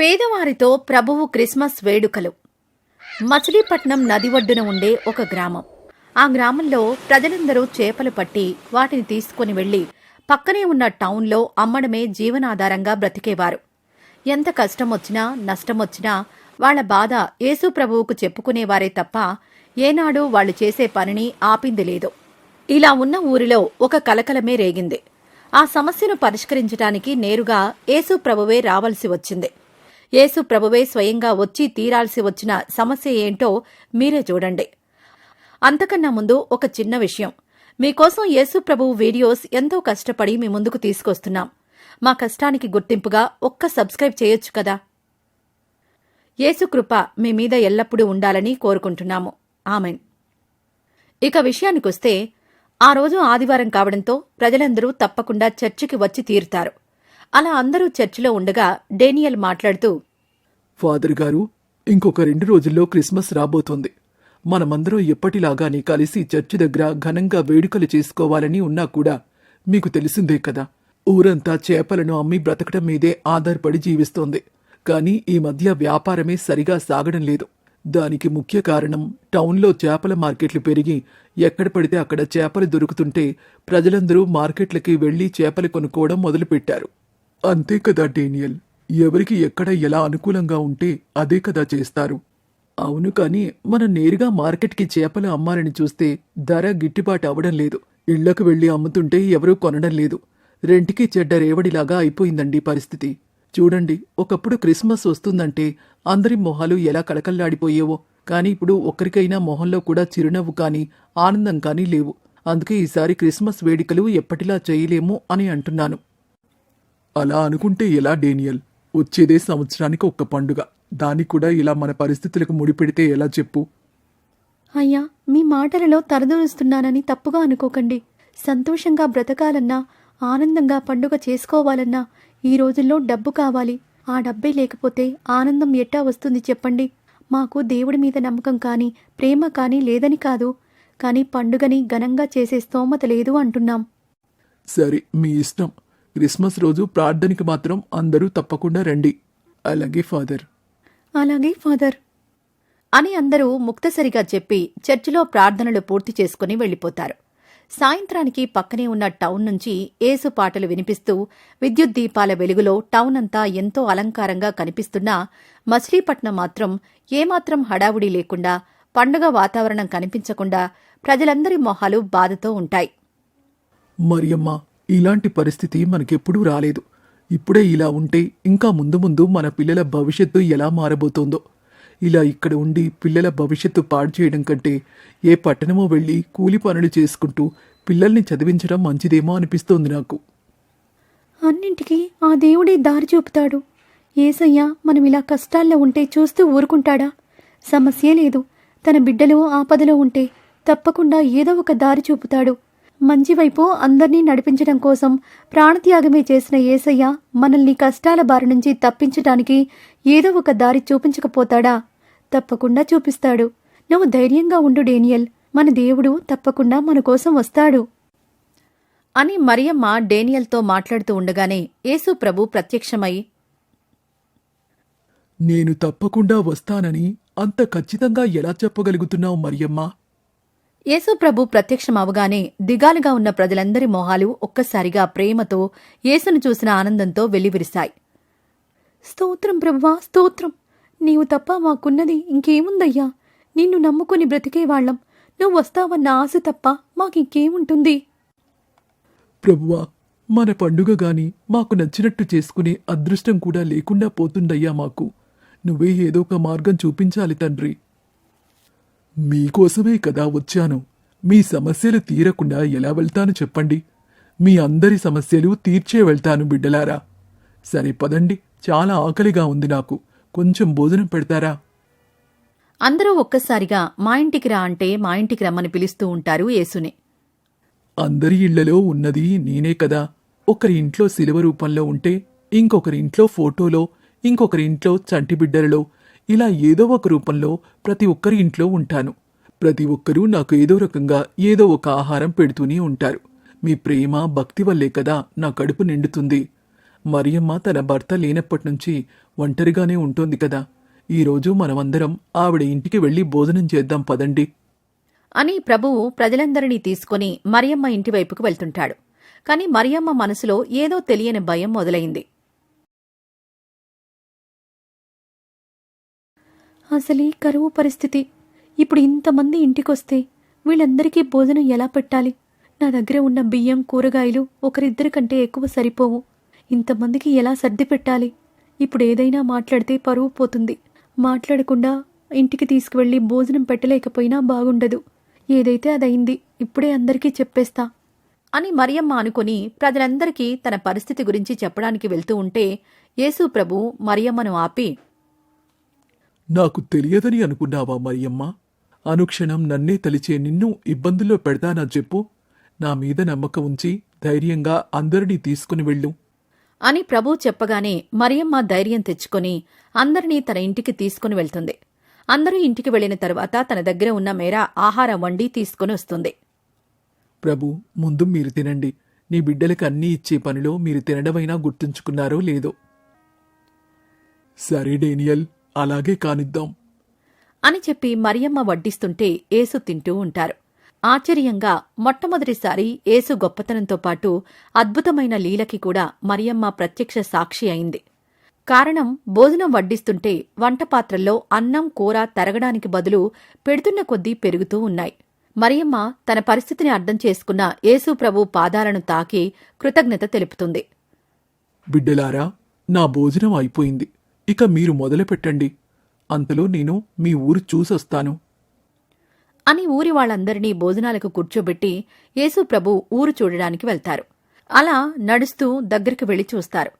పేదవారితో ప్రభువు క్రిస్మస్ వేడుకలు. మచిలీపట్నం నది ఒడ్డున ఉండే ఒక గ్రామం. ఆ గ్రామంలో ప్రజలందరూ చేపలు పట్టి వాటిని తీసుకుని వెళ్ళి పక్కనే ఉన్న టౌన్లో అమ్మడమే జీవనాధారంగా బ్రతికేవారు. ఎంత కష్టమొచ్చినా నష్టమొచ్చినా వాళ్ళ బాధ యేసు ప్రభువుకు చెప్పుకునేవారే తప్ప ఏనాడు వాళ్ళు చేసే పనిని ఆపింది లేదు. ఇలా ఉన్న ఊరిలో ఒక కలకలమే రేగింది. ఆ సమస్యను పరిష్కరించడానికి నేరుగా యేసు ప్రభువే రావలసి వచ్చింది. యేసు ప్రభువే స్వయంగా వచ్చి తీరాల్సి వచ్చిన సమస్య ఏంటో మీరే చూడండి. అంతకన్నా ముందు ఒక చిన్న విషయం. మీకోసం యేసు ప్రభువు వీడియోస్ ఎంతో కష్టపడి మీ ముందుకు తీసుకొస్తున్నాం. మా కష్టానికి గుర్తింపుగా ఒక్క సబ్స్క్రైబ్ చేయొచ్చు కదా? యేసు కృప మీ మీద ఎల్లప్పుడూ ఉండాలని కోరుకుంటున్నాము. ఆమెన్. ఇక విషయానికొస్తే ఆ రోజు ఆదివారం కావడంతో ప్రజలందరూ తప్పకుండా చర్చికి వచ్చి తీరుతారు. అలా అందరూ చర్చిలో ఉండగా డేనియల్ మాట్లాడుతూ ఫాదర్ గారు ఇంకొక రెండు రోజుల్లో క్రిస్మస్ రాబోతోంది. మనమందరం ఎప్పటిలాగానే కలిసి చర్చి దగ్గర ఘనంగా వేడుకలు చేసుకోవాలని ఉన్నా కూడా మీకు తెలిసిందే కదా. ఊరంతా చేపలను అమ్మి బ్రతకడం మీదే ఆధారపడి జీవిస్తోంది. కానీ ఈ మధ్య వ్యాపారమే సరిగా సాగడం లేదు. దానికి ముఖ్య కారణం టౌన్లో చేపల మార్కెట్లు పెరిగి ఎక్కడ పడితే అక్కడ చేపలు దొరుకుతుంటే ప్రజలందరూ మార్కెట్లకి వెళ్ళి చేపలు కొనుక్కోవడం మొదలుపెట్టారు. అంతే కదా డేనియల్? ఎవరికి ఎక్కడ ఎలా అనుకూలంగా ఉంటే అదే కదా చేస్తారు. అవును కానీ మనం నేరుగా మార్కెట్కి చేపలు అమ్మాలని చూస్తే ధర గిట్టుబాటు అవడం లేదు. ఇళ్ళకు వెళ్ళి అమ్ముతుంటే ఎవరూ కొనడం లేదు. రెంటికి చెడ్డ రేవడిలాగా అయిపోయిందండి పరిస్థితి. చూడండి ఒకప్పుడు క్రిస్మస్ వస్తుందంటే అందరి మొహాలు ఎలా కళకళ్ళాడిపోయేవో కానీ ఇప్పుడు ఒక్కరికైనా మొహంలో కూడా చిరునవ్వు కానీ ఆనందం కానీ లేవు. అందుకే ఈసారి క్రిస్మస్ వేడుకలు ఎప్పటిలా చేయలేము అని అంటున్నాను. అలా అనుకుంటే ఎలా డేనియల్? వచ్చేదే సంవత్సరానికి ఒక్క పండుగ. దానికి కూడా ఇలా మన పరిస్థితులకు ముడిపెడితే ఎలా చెప్పు? అయ్యా మీ మాటలలో తరదూరుస్తున్నానని తప్పుగా అనుకోకండి. సంతోషంగా బ్రతకాలన్నా ఆనందంగా పండుగ చేసుకోవాలన్నా ఈ రోజుల్లో డబ్బు కావాలి. ఆ డబ్బే లేకపోతే ఆనందం ఎట్టా వస్తుంది చెప్పండి. మాకు దేవుడి మీద నమ్మకం కానీ ప్రేమ కానీ లేదని కాదు. కానీ పండుగని ఘనంగా చేసే స్తోమత లేదు అంటున్నాం. సరే మీ ఇష్టం. క్రిస్మస్ రోజు ప్రార్థనకి మాత్రం అందరూ తప్పకుండా రండి. అలాగే ఫాదర్. అలాగే ఫాదర్. అని అందరూ ముక్తసరిగా చెప్పి చర్చిలో ప్రార్థనలు పూర్తి చేసుకుని వెళ్ళిపోతారు సాయంత్రానికి పక్కనే ఉన్న టౌన్ నుంచి ఏసు పాటలు వినిపిస్తూ విద్యుత్ దీపాల వెలుగులో టౌన్ అంతా ఎంతో అలంకారంగా కనిపిస్తున్నా మచిలీపట్నం మాత్రం ఏమాత్రం హడావుడి లేకుండా పండుగ వాతావరణం కనిపించకుండా ప్రజలందరి మొహాలు బాధతో ఉంటాయి. మరియమ్మ ఇలాంటి పరిస్థితి మనకెప్పుడూ రాలేదు. ఇప్పుడే ఇలా ఉంటే ఇంకా ముందు ముందు మన పిల్లల భవిష్యత్తు ఎలా మారబోతోందో. ఇలా ఇక్కడ ఉండి పిల్లల భవిష్యత్తు పాడు చేయడం కంటే ఏ పట్టణమో వెళ్ళి కూలి పనులు చేసుకుంటూ పిల్లల్ని చదివించడం మంచిదేమో అనిపిస్తోంది నాకు. అన్నింటికీ ఆ దేవుడే దారి చూపుతాడు. ఏసయ్య మనం ఇలా కష్టాల్లో ఉంటే చూస్తూ ఊరుకుంటాడా? సమస్య లేదు. తన బిడ్డలో ఆపదలో ఉంటే తప్పకుండా ఏదో ఒక దారి చూపుతాడు. మంచి వైపు నడిపించడం కోసం ప్రాణత్యాగమే చేసిన ఏసయ్య మనల్ని కష్టాల బారి నుంచి తప్పించటానికి ఏదో ఒక దారి చూపించకపోతాడా? తప్పకుండా చూపిస్తాడు. నువ్వు ధైర్యంగా ఉండు డేనియల్. మన దేవుడు తప్పకుండా మన కోసం వస్తాడు. అని మరియమ్మ డేనియల్తో మాట్లాడుతూ ఉండగానే యేసు ప్రభు ప్రత్యక్షమై నేను తప్పకుండా వస్తానని అంత ఖచ్చితంగా ఎలా చెప్పగలుగుతున్నావు మరియమ్మ? యేసుప్రభు ప్రత్యక్షమవగానే దిగాలుగా ఉన్న ప్రజలందరి మొహాలు ఒక్కసారిగా ప్రేమతో యేసును చూసిన ఆనందంతో వెల్లివిరిశాయి. స్తోత్రం ప్రభువా స్తోత్రం. నీవు తప్ప మాకున్నది ఇంకేముందయ్యా? నిన్ను నమ్ముకుని బ్రతికేవాళ్ళం నువ్వు వస్తావన్న ఆశ తప్ప మాకింకేముంటుంది? ప్రభువా మన పండుగ గాని మాకు నచ్చినట్టు చేసుకునే అదృష్టం కూడా లేకుండా పోతుందయ్యా మాకు. నువ్వే ఏదో ఒక మార్గం చూపించాలి తండ్రి. మీకోసమే కదా వచ్చాను. మీ సమస్యలు తీరకుండా ఎలా వెళ్తాను చెప్పండి. మీ అందరి సమస్యలు తీర్చే వెళ్తాను బిడ్డలారా. సరే పదండి చాలా ఆకలిగా ఉంది నాకు. కొంచెం భోజనం పెడతారా? అందరూ ఒక్కసారిగా మా ఇంటికి రా అంటే మా ఇంటికి రమ్మని పిలుస్తూ ఉంటారు యేసుని. అందరి ఇళ్ళలో ఉన్నది నేనే కదా. ఒకరి ఇంట్లో శిలువ రూపంలో ఉంటే ఇంకొకరి ఇంట్లో ఫోటోలో ఇంకొకరి ఇంట్లో చంటి బిడ్డలలో ఇలా ఏదో ఒక రూపంలో ప్రతి ఒక్కరి ఇంట్లో ఉంటాను. ప్రతి ఒక్కరూ నాకు ఏదో రకంగా ఏదో ఒక ఆహారం పెడుతూనే ఉంటారు. మీ ప్రేమ భక్తి వల్లే కదా నా కడుపు నిండుతుంది. మరియమ్మ తన భర్త లేనప్పటి నుంచి ఒంటరిగానే ఉంటుంది కదా. ఈరోజు మనమందరం ఆవిడ ఇంటికి వెళ్ళి భోజనం చేద్దాం పదండి. అని ప్రభువు ప్రజలందరినీ తీసుకుని మరియమ్మ ఇంటివైపుకు వెళ్తుంటాడు. కాని మరియమ్మ మనసులో ఏదో తెలియని భయం మొదలైంది. అసలీ కరువు పరిస్థితి. ఇప్పుడు ఇంతమంది ఇంటికొస్తే వీళ్ళందరికీ భోజనం ఎలా పెట్టాలి? నా దగ్గర ఉన్న బియ్యం కూరగాయలు ఒకరిద్దరి కంటే ఎక్కువ సరిపోవు. ఇంతమందికి ఎలా సర్ది పెట్టాలి? ఇప్పుడు ఏదైనా మాట్లాడితే పరువు పోతుంది. మాట్లాడకుండా ఇంటికి తీసుకువెళ్ళి భోజనం పెట్టలేకపోయినా బాగుండదు. ఏదైతే అదైంది ఇప్పుడే అందరికీ చెప్పేస్తా. అని మరియమ్మ అనుకుని ప్రజలందరికీ తన పరిస్థితి గురించి చెప్పడానికి వెళ్తూ ఉంటే యేసు ప్రభు మరియమ్మను ఆపి నాకు తెలియదని అనుకున్నావా మరియమ్మ? అనుక్షణం నన్నే తలిచే నిన్ను ఇబ్బందుల్లో పెడతానా చెప్పు. నా మీద నమ్మకం ఉంచి ధైర్యంగా అందరినీ తీసుకుని వెళ్ళు. అని ప్రభు చెప్పగానే మరియమ్మ ధైర్యం తెచ్చుకొని అందరినీ తన ఇంటికి తీసుకుని వెళ్తుంది. అందరూ ఇంటికి వెళ్ళిన తరువాత తన దగ్గర ఉన్న మేర ఆహారం వండి తీసుకుని వస్తుంది. ప్రభు ముందు మీరు తినండి. నీ బిడ్డలకు అన్నీ ఇచ్చే పనిలో మీరు తినడమైనా గుర్తుంచుకున్నారో లేదో. సరే డేనియల్. అలాగే కానిద్దాం. అని చెప్పి మరియమ్మ వడ్డిస్తుంటే యేసు తింటూ ఉంటారు. ఆశ్చర్యంగా మొట్టమొదటిసారి యేసు గొప్పతనంతో పాటు అద్భుతమైన లీలకి కూడా మరియమ్మ ప్రత్యక్ష సాక్షి అయింది. కారణం భోజనం వడ్డిస్తుంటే వంట పాత్రల్లో అన్నం కూర తరగడానికి బదులు పెడుతున్న కొద్దీ పెరుగుతూ ఉన్నాయి. మరియమ్మ తన పరిస్థితిని అర్థం చేసుకున్న యేసు ప్రభు పాదాలను తాకి కృతజ్ఞత తెలుపుతుంది. బిడ్డలారా నా భోజనం అయిపోయింది. ఇక మీరు మొదలు పెట్టండి అంతలో నేను మీ ఊరు చూసొస్తాను. అని ఊరి వాళ్ళందరినీ భోజనాలకు కూర్చోబెట్టి యేసు ప్రభు ఊరు చూడడానికి వెళ్తారు. అలా నడుస్తూ దగ్గరికి వెళ్ళి చూస్తారు.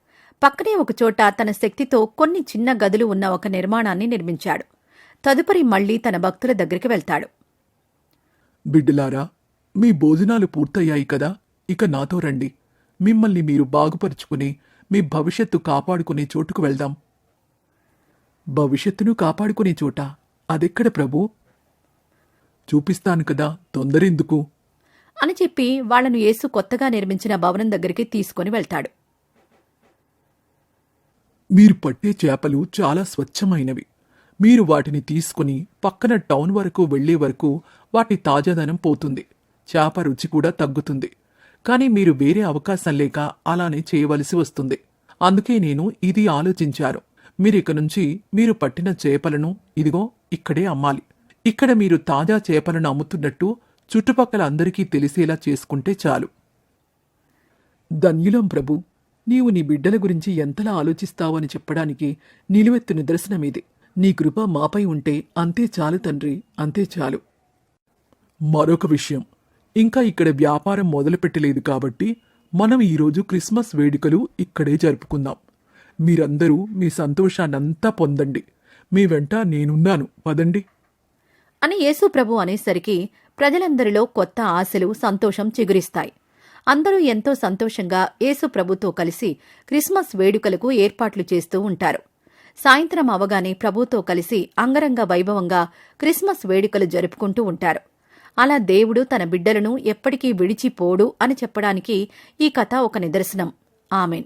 పక్కనే ఒకచోట తన శక్తితో కొన్ని చిన్న గదులు ఉన్న ఒక నిర్మాణాన్ని నిర్మించాడు. తదుపరి మళ్ళీ తన భక్తుల దగ్గరికి వెళ్తాడు. బిడ్డలారా మీ భోజనాలు పూర్తయ్యాయి కదా ఇక నాతో రండి. మిమ్మల్ని మీరు బాగుపరుచుకుని మీ భవిష్యత్తు కాపాడుకునే చోటుకు వెళ్దాం. భవిష్యత్తును కాపాడుకునే చోట. అదెక్కడ ప్రభు? చూపిస్తాను కదా తొందరెందుకు? అని చెప్పి వాళ్ళను యేసు కొత్తగా నిర్మించిన భవనం దగ్గరికి తీసుకుని వెళ్తాడు. మీరు పట్టే చేపలు చాలా స్వచ్ఛమైనవి. మీరు వాటిని తీసుకుని పక్కన టౌన్ వరకు వెళ్ళే వరకు వాటి తాజాదనం పోతుంది. చేప రుచి కూడా తగ్గుతుంది. కానీ మీరు వేరే అవకాశం లేక అలానే చేయవలసి వస్తుంది. అందుకే నేను ఇది ఆలోచించాను. మీరిక నుంచి మీరు పట్టిన చేపలను ఇదిగో ఇక్కడే అమ్మాలి. ఇక్కడ మీరు తాజా చేపలను అమ్ముతున్నట్టు చుట్టుపక్కల అందరికీ తెలిసేలా చేసుకుంటే చాలు. ధన్యులం ప్రభు! నీవు నీ బిడ్డల గురించి ఎంతలా ఆలోచిస్తావని చెప్పడానికి నిలువెత్తు నిదర్శనమిది. నీ కృప మాపై ఉంటే అంతే చాలు తండ్రి అంతే చాలు. మరొక విషయం. ఇంకా ఇక్కడ వ్యాపారం మొదలుపెట్టలేదు కాబట్టి మనం ఈరోజు క్రిస్మస్ వేడుకలు ఇక్కడే జరుపుకుందాం. మీరందరూ మీ సంతోషాన్నంతా పొందండి. మీ వెంట నేనున్నాను. పదండి. అని యేసుప్రభు అనేసరికి ప్రజలందరిలో కొత్త ఆశలు సంతోషం చిగురిస్తాయి. అందరూ ఎంతో సంతోషంగా యేసుప్రభుతో కలిసి క్రిస్మస్ వేడుకలకు ఏర్పాట్లు చేస్తూ ఉంటారు. సాయంత్రం అవగానే ప్రభుతో కలిసి అంగరంగ వైభవంగా క్రిస్మస్ వేడుకలు జరుపుకుంటూ ఉంటారు. అలా దేవుడు తన బిడ్డలను ఎప్పటికీ విడిచిపోడు అని చెప్పడానికి ఈ కథ ఒక నిదర్శనం. ఆమెన్.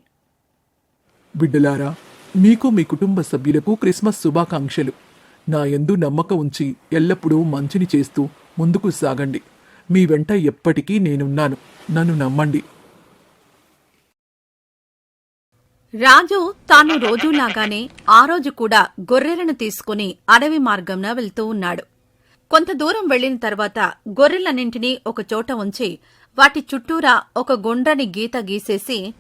బిడ్డలారా మీకు మీ కుటుంబ సభ్యులకు క్రిస్మస్ శుభాకాంక్షలు. నా యందు నమ్మకం ఉంచి ఎల్లప్పుడూ మంచిని చేస్తూ ముందుకు సాగండి. మీ వెంట ఎప్పటికీ నేనున్నాను. నన్ను నమ్మండి. రాజు తాను రోజులాగానే ఆ రోజు కూడా గొర్రెలను తీసుకుని అడవి మార్గంన వెళ్తూ ఉన్నాడు. కొంత దూరం వెళ్ళిన తర్వాత గొర్రెలన్నింటినీ ఒక చోట ఉంచి వాటి చుట్టూరా ఒక గుండ్రని గీత గీసేసి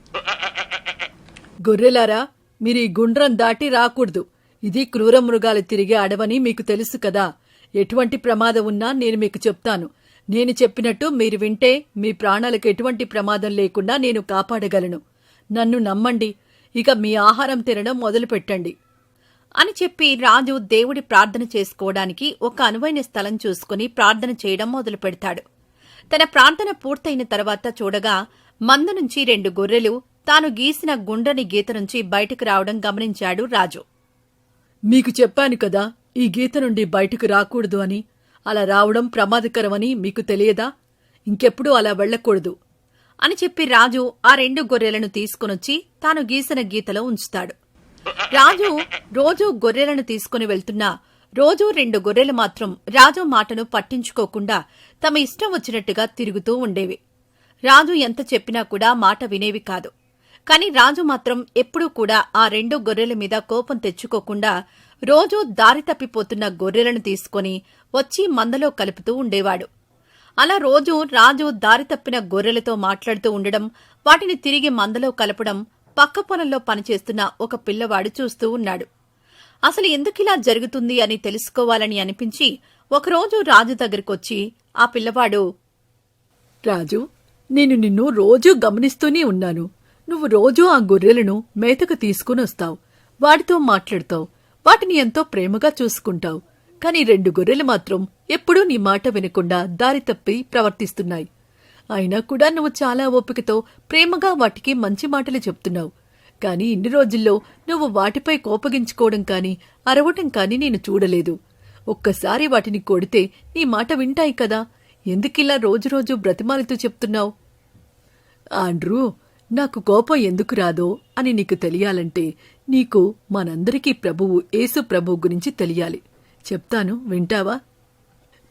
గొర్రెలారా మీరు ఈ గుండ్రం దాటి రాకూడదు. ఇది క్రూర మృగాలు తిరిగే అడవని మీకు తెలుసు కదా. ఎటువంటి ప్రమాదం ఉన్నా నేను మీకు చెప్తాను. నేను చెప్పినట్టు మీరు వింటే మీ ప్రాణాలకు ఎటువంటి ప్రమాదం లేకుండా నేను కాపాడగలను. నన్ను నమ్మండి. ఇక మీ ఆహారం తినడం మొదలు పెట్టండి అని చెప్పి రాజు దేవుడి ప్రార్థన చేసుకోవడానికి ఒక అనువైన స్థలం చూసుకుని ప్రార్థన చేయడం మొదలు పెడతాడు తన ప్రార్థన పూర్తయిన తర్వాత చూడగా మంద నుంచి రెండు గొర్రెలు తాను గీసిన గుండ్రని గీత నుంచి బయటకు రావడం గమనించాడు రాజు. మీకు చెప్పాను కదా ఈ గీత నుండి బయటకు రాకూడదు అని. అలా రావడం ప్రమాదకరమని మీకు తెలియదా? ఇంకెప్పుడు అలా వెళ్ళకూడదు. అని చెప్పి రాజు ఆ రెండు గొర్రెలను తీసుకొనొచ్చి తాను గీసిన గీతలో ఉంచుతాడు. రాజు రోజూ గొర్రెలను తీసుకుని వెళ్తున్నా రోజూ రెండు గొర్రెలు మాత్రం రాజు మాటను పట్టించుకోకుండా తమ ఇష్టం వచ్చినట్టుగా తిరుగుతూ ఉండేవి. రాజు ఎంత చెప్పినా కూడా మాట వినేవి కాదు. కానీ రాజు మాత్రం ఎప్పుడూ కూడా ఆ రెండు గొర్రెల మీద కోపం తెచ్చుకోకుండా రోజూ దారి తప్పిపోతున్న గొర్రెలను తీసుకొని వచ్చి మందలో కలుపుతూ ఉండేవాడు. అలా రోజు రాజు దారి తప్పిన గొర్రెలతో మాట్లాడుతూ ఉండడం వాటిని తిరిగి మందలో కలపడం పక్క పొలంలో పనిచేస్తున్న ఒక పిల్లవాడు చూస్తూ ఉన్నాడు. అసలు ఎందుకిలా జరుగుతుంది అని తెలుసుకోవాలని అనిపించి ఒకరోజు రాజు దగ్గరకొచ్చి ఆ పిల్లవాడు రాజు నేను నిన్ను రోజూ గమనిస్తూనే ఉన్నాను. నువ్వు రోజూ ఆ గొర్రెలను మేతకు తీసుకునొస్తావు వాటితో మాట్లాడతావు. వాటిని ఎంతో ప్రేమగా చూసుకుంటావు. కాని రెండు గొర్రెలు మాత్రం ఎప్పుడూ నీ మాట వినకుండా దారి తప్పి ప్రవర్తిస్తున్నాయి. అయినా కూడా నువ్వు చాలా ఓపికతో ప్రేమగా వాటికి మంచి మాటలు చెప్తున్నావు. కాని ఇన్ని రోజుల్లో నువ్వు వాటిపై కోపగించుకోవడం కాని అరవటం కాని నేను చూడలేదు. ఒక్కసారి వాటిని కొడితే నీ మాట వింటాయి కదా. ఎందుకిలా రోజురోజు బ్రతిమాలితూ చెప్తున్నావు? ఆండ్రూ నాకు కోపం ఎందుకు రాదో అని నీకు తెలియాలంటే నీకు మనందరికీ ప్రభువు యేసు ప్రభు గురించి తెలియాలి. చెప్తాను వింటావా?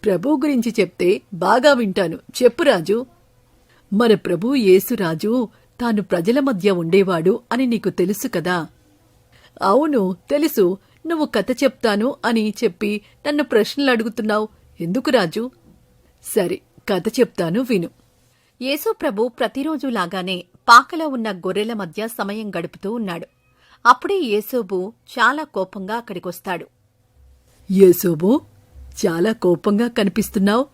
ప్రభు గురించి చెప్తే బాగా వింటాను. చెప్పు రాజు. మన ప్రభు యేసురాజు తాను ప్రజల మధ్య ఉండేవాడు అని నీకు తెలుసు కదా? అవును తెలుసు. నువ్వు కథ చెప్తాను అని చెప్పి నన్ను ప్రశ్నలు అడుగుతున్నావు. ఎందుకు రాజు? సరే కథ చెప్తాను విను. యేసు ప్రభు ప్రతిరోజు లాగానే పాకలో ఉన్న గొర్రెల మధ్య సమయం గడుపుతూ ఉన్నాడు. అప్పుడే యేసోబు చాలా కోపంగా అక్కడికొస్తాడు. యేసోబు చాలా కోపంగా కనిపిస్తున్నావు.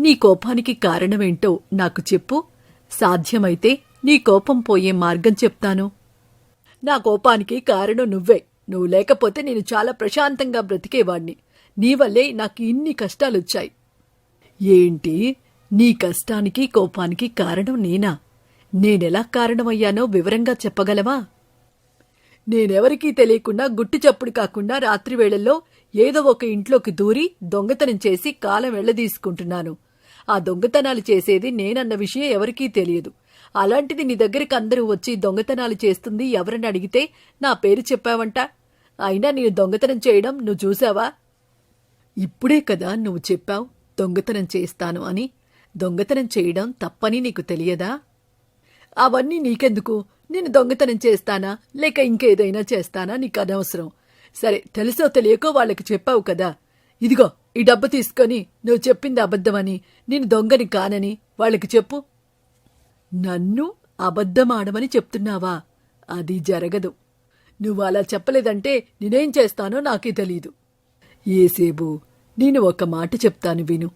నీ కోపానికి కారణమేంటో నాకు చెప్పు. సాధ్యమైతే నీ కోపం పోయే మార్గం చెప్తాను. నా కోపానికి కారణం నువ్వే. నువ్వు లేకపోతే నేను చాలా ప్రశాంతంగా బ్రతికేవాణ్ణి. నీ వల్లే నాకు ఇన్ని కష్టాలొచ్చాయి. ఏంటి? నీ కష్టానికి కోపానికి కారణం నేనా? నేనెలా కారణమయ్యానో వివరంగా చెప్పగలవా? నేనెవరికీ తెలియకుండా గుట్టు చప్పుడు కాకుండా రాత్రివేళల్లో ఏదో ఒక ఇంట్లోకి దూరి దొంగతనం చేసి కాలం వెళ్ళదీసుకుంటున్నాను. ఆ దొంగతనాలు చేసేది నేనన్న విషయం ఎవరికీ తెలియదు. అలాంటిది నీ దగ్గరికి అందరూ వచ్చి దొంగతనాలు చేస్తుంది ఎవరని అడిగితే నా పేరు చెప్పావంట? అయినా నేను దొంగతనం చేయడం నువ్వు చూసావా ఇప్పుడే కదా నువ్వు చెప్పావు దొంగతనం చేస్తాను అని. దొంగతనం చేయడం తప్పని నీకు తెలియదా? అవన్నీ నీకెందుకు? నేను దొంగతనం చేస్తానా? లేక ఇంకేదైనా చేస్తానా? నీకు అనవసరం. సరే తెలుసో తెలియకో వాళ్ళకి చెప్పావు కదా. ఇదిగో ఈ డబ్బు తీసుకొని నువ్వు చెప్పింది అబద్ధమని నేను దొంగని కానని వాళ్ళకి చెప్పు. నన్ను అబద్ధమాడమని చెప్తున్నావా? అది జరగదు. నువ్వు అలా చెప్పలేదంటే నేనేం చేస్తానో నాకే తెలీదు. ఏసేబు నేను ఒక మాట చెప్తాను విను.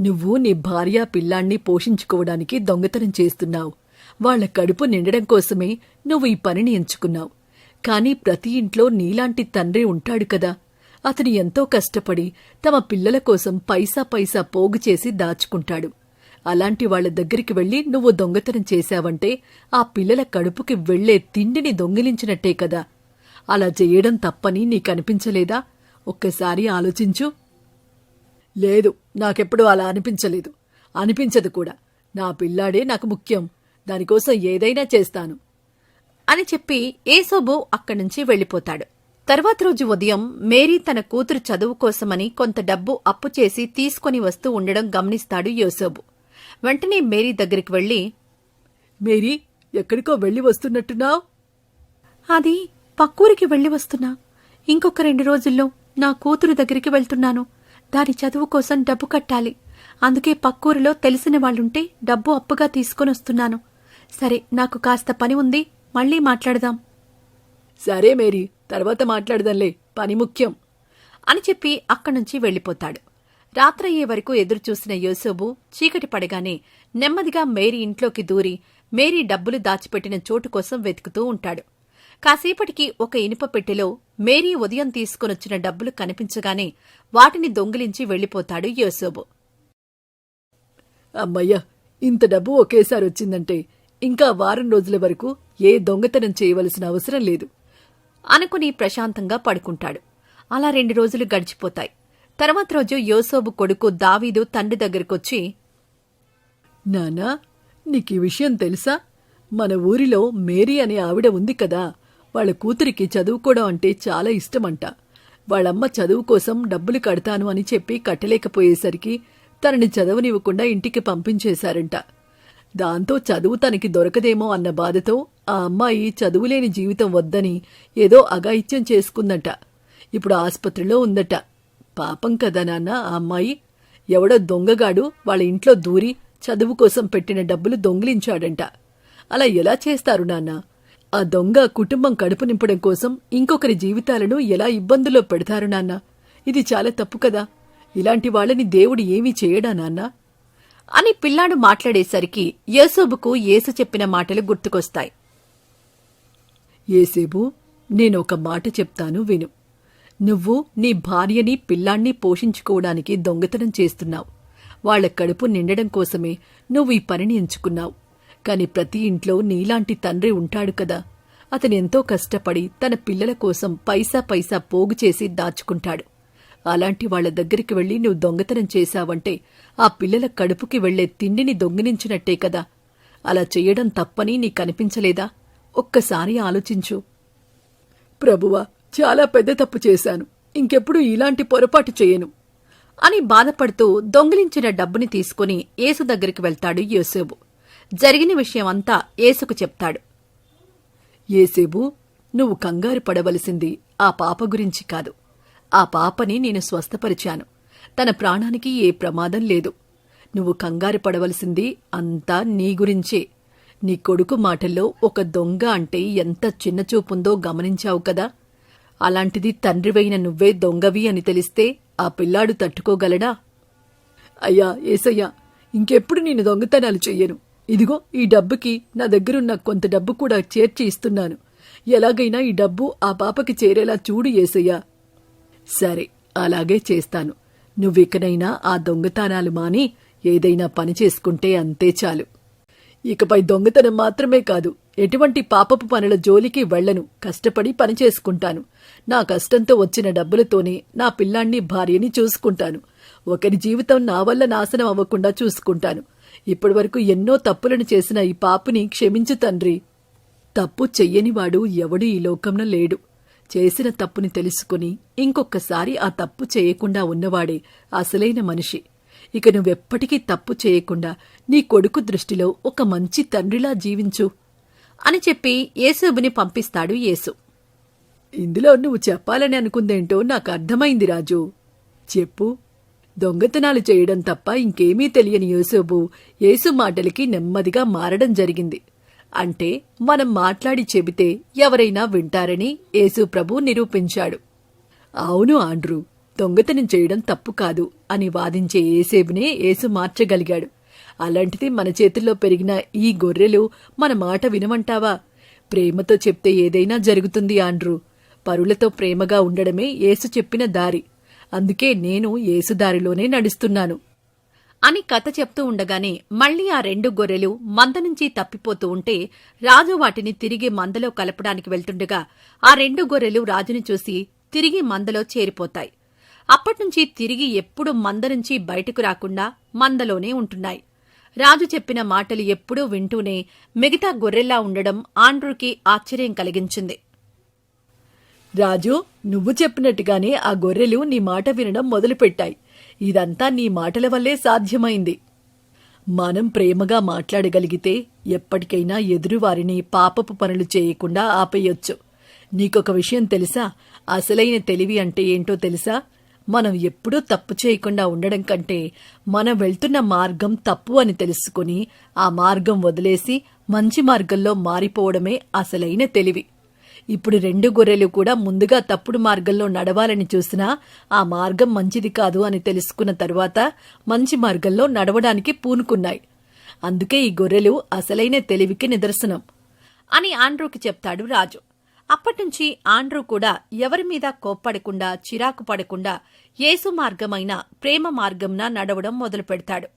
నువ్వు నీ భార్య పిల్లాన్ని పోషించుకోవడానికి దొంగతనం చేస్తున్నావు. వాళ్ళ కడుపు నిండడం కోసమే నువ్వు ఈ పనిని ఎంచుకున్నావు. కాని ప్రతి ఇంట్లో నీలాంటి తండ్రి ఉంటాడు కదా. అతను ఎంతో కష్టపడి తమ పిల్లల కోసం పైసా పైసా పోగు చేసి దాచుకుంటాడు. అలాంటి వాళ్ళ దగ్గరికి వెళ్ళి నువ్వు దొంగతనం చేశావంటే ఆ పిల్లల కడుపుకి వెళ్ళే తిండిని దొంగిలించినట్టే కదా. అలా చేయడం తప్పని నీకనిపించలేదా? ఒక్కసారి ఆలోచించు. లేదు నాకెప్పుడూ అలా అనిపించలేదు. అనిపించదు కూడా. నా పిల్లాడే నాకు ముఖ్యం. దానికోసం ఏదైనా చేస్తాను అని చెప్పి ఏసోబు అక్కడి నుంచి వెళ్ళిపోతాడు తర్వాత రోజు ఉదయం మేరీ తన కూతురు చదువు కోసమని కొంత డబ్బు అప్పు చేసి తీసుకొని వస్తూ ఉండడం గమనిస్తాడు యోసోబు. వెంటనే మేరీ దగ్గరికి వెళ్ళి మేరీ ఎక్కడికో వెళ్ళి వస్తున్నట్టున్నావు? అది పక్కూరికి వెళ్ళి వస్తున్నా. ఇంకొక రెండు రోజుల్లో నా కూతురు దగ్గరికి వెళ్తున్నాను. దాని చదువు కోసం డబ్బు కట్టాలి. అందుకే పక్కూరిలో తెలిసిన వాళ్ళుంటే డబ్బు అప్పుగా తీసుకొని వస్తున్నాను. సరే నాకు కాస్త పని ఉంది. మళ్ళీ మాట్లాడదాం. సరే మేరీ. తర్వాత మాట్లాడదాంలే. పని ముఖ్యం. అని చెప్పి అక్కడి నుంచి వెళ్ళిపోతాడు రాత్రయ్యే వరకు ఎదురుచూసిన యోసోబు చీకటి పడగానే నెమ్మదిగా మేరీ ఇంట్లోకి దూరి మేరీ డబ్బులు దాచిపెట్టిన చోటు కోసం వెతుకుతూ ఉంటాడు. కాసేపటికి ఒక ఇనుప పెట్టెలో మేరీ ఉదయం తీసుకొనొచ్చిన డబ్బులు కనిపించగానే వాటిని దొంగిలించి వెళ్ళిపోతాడు యోసోబు అమ్మయ్యా ఇంత డబ్బు ఒకేసారి వచ్చిందంటే ఇంకా వారం రోజుల వరకు ఏ దొంగతనం చేయవలసిన అవసరం లేదు. అనుకుని ప్రశాంతంగా పడుకుంటాడు. అలా రెండు రోజులు గడిచిపోతాయి. తర్వాత రోజు యోసోబు కొడుకు దావీదు తండ్రి దగ్గరకొచ్చి నానా నీకు ఈ విషయం తెలుసా? మన ఊరిలో మేరీ అనే ఆవిడ ఉంది కదా. వాళ్ళ కూతురికి చదువుకోవడం అంటే చాలా ఇష్టమంట. వాళ్ళమ్మ చదువు కోసం డబ్బులు కడతాను అని చెప్పి కట్టలేకపోయేసరికి తనని చదవనివ్వకుండా ఇంటికి పంపించేశారంట. దాంతో చదువు తనకి దొరకదేమో అన్న బాధతో ఆ అమ్మాయి చదువులేని జీవితం వద్దని ఏదో అఘాయిత్యం చేసుకుందట. ఇప్పుడు ఆసుపత్రిలో ఉందట. పాపం కదా నాన్న ఆ అమ్మాయి. ఎవడో దొంగగాడు వాళ్ళ ఇంట్లో దూరి చదువు కోసం పెట్టిన డబ్బులు దొంగిలించాడంట. అలా ఎలా చేస్తారు నాన్న? ఆ దొంగ కుటుంబం కడుపు నింపడం కోసం ఇంకొకరి జీవితాలను ఎలా ఇబ్బందుల్లో పెడతారు నాన్న? ఇది చాలా తప్పు కదా. ఇలాంటి వాళ్ళని దేవుడు ఏమీ చేయడా నాన్నా? అని పిల్లాడు మాట్లాడేసరికి యేసోబుకు యేసు చెప్పిన మాటలు గుర్తుకొస్తాయి. ఏసేబు నేను ఒక మాట చెప్తాను విను. నువ్వు నీ భార్యని పిల్లాన్ని పోషించుకోవడానికి దొంగతనం చేస్తున్నావు. వాళ్ళ కడుపు నిండడం కోసమే నువ్వు ఈ పనిని ఎంచుకున్నావు. కాని ప్రతి ఇంట్లో నీలాంటి తండ్రి ఉంటాడు కదా. అతను ఎంతో కష్టపడి తన పిల్లల కోసం పైసా పైసా పోగు చేసి దాచుకుంటాడు. అలాంటి వాళ్ళ దగ్గరికి వెళ్ళి నువ్వు దొంగతనం చేశావంటే ఆ పిల్లల కడుపుకి వెళ్ళే తిండిని దొంగిలించినట్టే కదా. అలా చెయ్యడం తప్పని నీకనిపించలేదా? ఒక్కసారి ఆలోచించు. ప్రభువా చాలా పెద్ద తప్పు చేశాను. ఇంకెప్పుడు ఇలాంటి పొరపాటు చేయను అని బాధపడుతూ దొంగిలించిన డబ్బుని తీసుకుని యేసు దగ్గరికి వెళ్తాడు యోసేబు జరిగిన విషయం అంతా యేసుకు చెప్తాడు. ఏసేబు నువ్వు కంగారు పడవలసింది ఆ పాప గురించి కాదు. ఆ పాపని నేను స్వస్థపరిచాను. తన ప్రాణానికి ఏ ప్రమాదం లేదు. నువ్వు కంగారు పడవలసింది అంతా నీ గురించే. నీ కొడుకు మాటల్లో ఒక దొంగ అంటే ఎంత చిన్నచూపుందో గమనించావు కదా. అలాంటిది తండ్రివైన నువ్వే దొంగవి అని తెలిస్తే ఆ పిల్లాడు తట్టుకోగలడా? అయ్యా ఏసయ్యా ఇంకెప్పుడు నేను దొంగతనాలు చెయ్యను. ఇదిగో ఈ డబ్బుకి నా దగ్గరున్న కొంత డబ్బు కూడా చేర్చి ఇస్తున్నాను. ఎలాగైనా ఈ డబ్బు ఆ పాపకి చేరేలా చూడు ఏసయ్యా. సరే అలాగే చేస్తాను. నువ్వికనైనా ఆ దొంగతనాలు మాని ఏదైనా పని చేసుకుంటే అంతే చాలు. ఇకపై దొంగతనం మాత్రమే కాదు ఎటువంటి పాపపు పనుల జోలికి వెళ్ళను కష్టపడి పని చేసుకుంటాను. నా కష్టంతో వచ్చిన డబ్బులతోనే నా పిల్లాన్ని భార్యని చూసుకుంటాను. ఒకరి జీవితం నా వల్ల నాశనం అవ్వకుండా చూసుకుంటాను. ఇప్పటివరకు ఎన్నో తప్పులను చేసిన ఈ పాపుని క్షమించు తండ్రి. తప్పు చెయ్యనివాడు ఎవడు ఈ లోకంలో లేడు. చేసిన తప్పుని తెలుసుకుని ఇంకొక్కసారి ఆ తప్పు చేయకుండా ఉన్నవాడే అసలైన మనిషి. ఇక నువ్వెప్పటికీ తప్పు చేయకుండా నీ కొడుకు దృష్టిలో ఒక మంచి తండ్రిలా జీవించు అని చెప్పి యేసుబుని పంపిస్తాడు యేసు. ఇందులో నువ్వు చెప్పాలని అనుకుందేంటో నాకు అర్థమైంది రాజు. చెప్పు. దొంగతనాలు చేయడం తప్ప ఇంకేమీ తెలియని యేసోబు యేసు మాటలకి నెమ్మదిగా మారడం జరిగింది. అంటే మనం మాట్లాడి చెబితే ఎవరైనా వింటారని యేసుప్రభు నిరూపించాడు. అవును ఆండ్రూ దొంగతనం చేయడం తప్పు కాదు అని వాదించే ఏసేబునే ఏసు మార్చగలిగాడు. అలాంటిది మన చేతుల్లో పెరిగిన ఈ గొర్రెలు మన మాట వినమంటావా? ప్రేమతో చెప్తే ఏదైనా జరుగుతుంది ఆండ్రూ. పరులతో ప్రేమగా ఉండడమే ఏసు చెప్పిన దారి. అందుకే నేను ఏసుదారిలోనే నడుస్తున్నాను. అని కథ చెప్తూ ఉండగానే మళ్ళీ ఆ రెండు గొర్రెలు మంద నుంచి తప్పిపోతూ ఉంటే రాజు వాటిని తిరిగి మందలో కలపడానికి వెళ్తుండగా ఆ రెండు గొర్రెలు రాజుని చూసి తిరిగి మందలో చేరిపోతాయి. అప్పట్నుంచి తిరిగి ఎప్పుడు మంద నుంచి బయటకు రాకుండా మందలోనే ఉంటున్నాయి. రాజు చెప్పిన మాటలు ఎప్పుడూ వింటూనే మిగతా గొర్రెల్లా ఉండడం ఆండ్రూకి ఆశ్చర్యం కలిగించింది. రాజు నువ్వు చెప్పినట్టుగానే ఆ గొర్రెలు నీ మాట వినడం మొదలుపెట్టాయి. ఇదంతా నీ మాటల వల్లే సాధ్యమైంది. మనం ప్రేమగా మాట్లాడగలిగితే ఎప్పటికైనా ఎదురువారిని పాపపు పనులు చేయకుండా ఆపేయొచ్చు. నీకొక విషయం తెలుసా? అసలైన తెలివి అంటే ఏంటో తెలుసా? మనం ఎప్పుడూ తప్పు చేయకుండా ఉండడం కంటే మనం వెళ్తున్న మార్గం తప్పు అని తెలుసుకుని ఆ మార్గం వదిలేసి మంచి మార్గంలో మారిపోవడమే అసలైన తెలివి. ఇప్పుడు రెండు గొర్రెలు కూడా ముందుగా తప్పుడు మార్గంలో నడవాలని చూసినా ఆ మార్గం మంచిది కాదు అని తెలుసుకున్న తరువాత మంచి మార్గంలో నడవడానికి పూనుకున్నాయి. అందుకే ఈ గొర్రెలు అసలైన తెలివికి నిదర్శనం అని ఆండ్రూకి చెప్తాడు రాజు. అప్పటినుంచి ఆండ్రూ కూడా ఎవరి మీద కోప్పడకుండా చిరాకు పడకుండా యేసు మార్గమైన ప్రేమ మార్గంన నడవడం మొదలు పెడతాడు